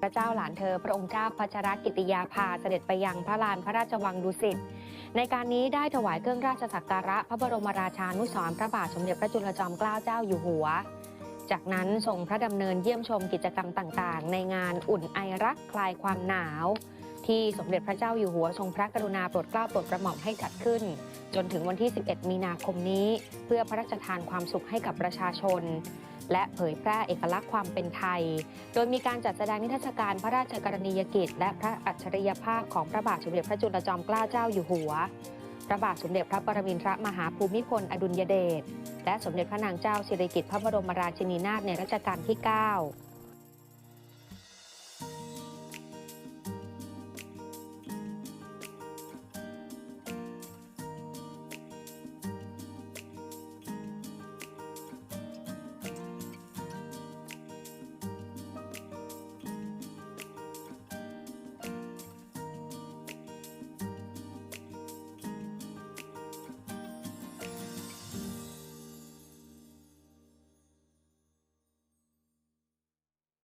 พระเจ้าหลานเธอพระองค์เจ้าพัชรกิติยาภาเสด็จไปยังพระลานพระราชวังดุสิต ในการนี้ได้ถวายเครื่องราชสักการะพระบรมราชานุสรพระบาทสมเด็จพระจุลจอมเกล้าเจ้าอยู่หัว จากนั้นทรงพระดำเนินเยี่ยมชมกิจกรรมต่างๆ ในงานอุ่นไอรักคลายความหนาว ที่สมเด็จพระเจ้าอยู่หัวทรงพระกรุณาโปรดเกล้าโปรดกระหม่อมให้จัดขึ้น จนถึงวันที่ 11 มีนาคมนี้ เพื่อพระราชทานความสุขให้กับประชาชน และเผยแพร่เอกลักษณ์ความเป็นไทย โดยมีการจัดแสดงนิทรรศการพระราชกรณียกิจ และพระอัจฉริยภาพของพระบาทสมเด็จพระจุลจอมเกล้าเจ้าอยู่หัว พระบาทสมเด็จพระปรมินทรมหาภูมิพลอดุลยเดชและสมเด็จพระนางเจ้าสิริกิติ์พระบรมราชินีนาถในรัชกาลที่ 9